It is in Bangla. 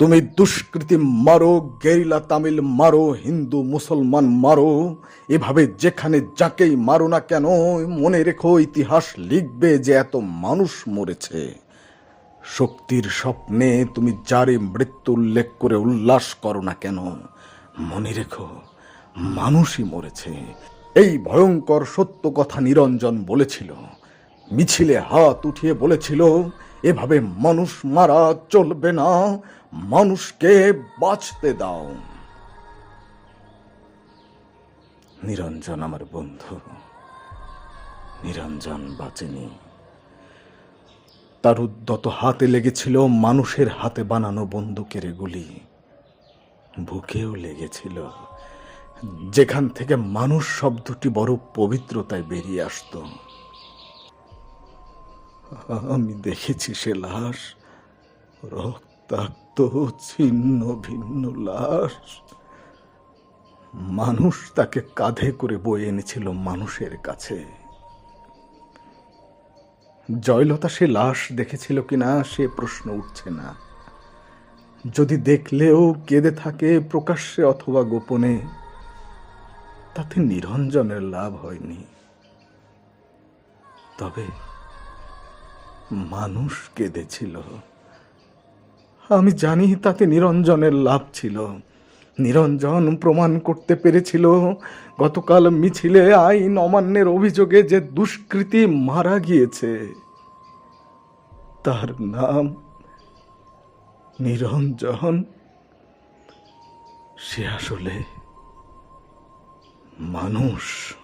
তুমি দুষ্কৃতি মারো, গেরিলা তামিল মারো, হিন্দু মুসলমান মারো। এভাবে যেখানে যাকেই মারো না কেন, মনে রেখো ইতিহাস লিখবে যে এত মানুষ মরেছে। শক্তির স্বপ্নে তুমি যারে মৃত্যু উল্লেখ করে উল্লাস করো না কেন, মনে রেখো মানুষই মরেছে। এই ভয়ঙ্কর সত্য কথা নিরঞ্জন বলেছিল, মিছিলে হাত উঠিয়ে বলেছিল এভাবে মানুষ মারা চলবে না, মানুষকে বাঁচতে দাও। নিরঞ্জন আমার বন্ধু, নিরঞ্জন বাঁচেনি। তার উদ্যত হাতে লেগেছিল মানুষের হাতে বানানো বন্দুকের গুলি। বুকেও লেগেছিল। যেখান থেকে মানুষ শব্দটি বড় পবিত্রতায় বেরিয়ে আসতো। আমি দেখেছি সে লাশ। রক্তাক্ত, ছিন্ন, ভিন্ন লাশ। মানুষ তাকে কাঁধে করে বয়ে এনেছিল মানুষের কাছে। জয়লতা সে লাশ দেখেছিল কিনা, সে প্রশ্ন উঠছে না। যদি দেখলেও কেঁদে থাকে প্রকাশ্যে অথবা গোপনে, তাতে নিরঞ্জনের লাভ হয়নি। তবে মানুষ কেঁদেছিল। আমি জানি তাতে নিরঞ্জনের লাভ ছিল। নিরঞ্জন প্রমাণ করতে পেরেছিল, গতকাল মিছিলে আইন অমান্যের অভিযোগে যে দুষ্কৃতী মারা গিয়েছে, তার নাম নিরঞ্জন। সে আসলে মানুষ।